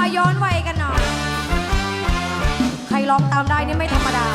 าย้อนวัยกันหน่อย ใครร้องตามได้นี่ไม่ธรรมดา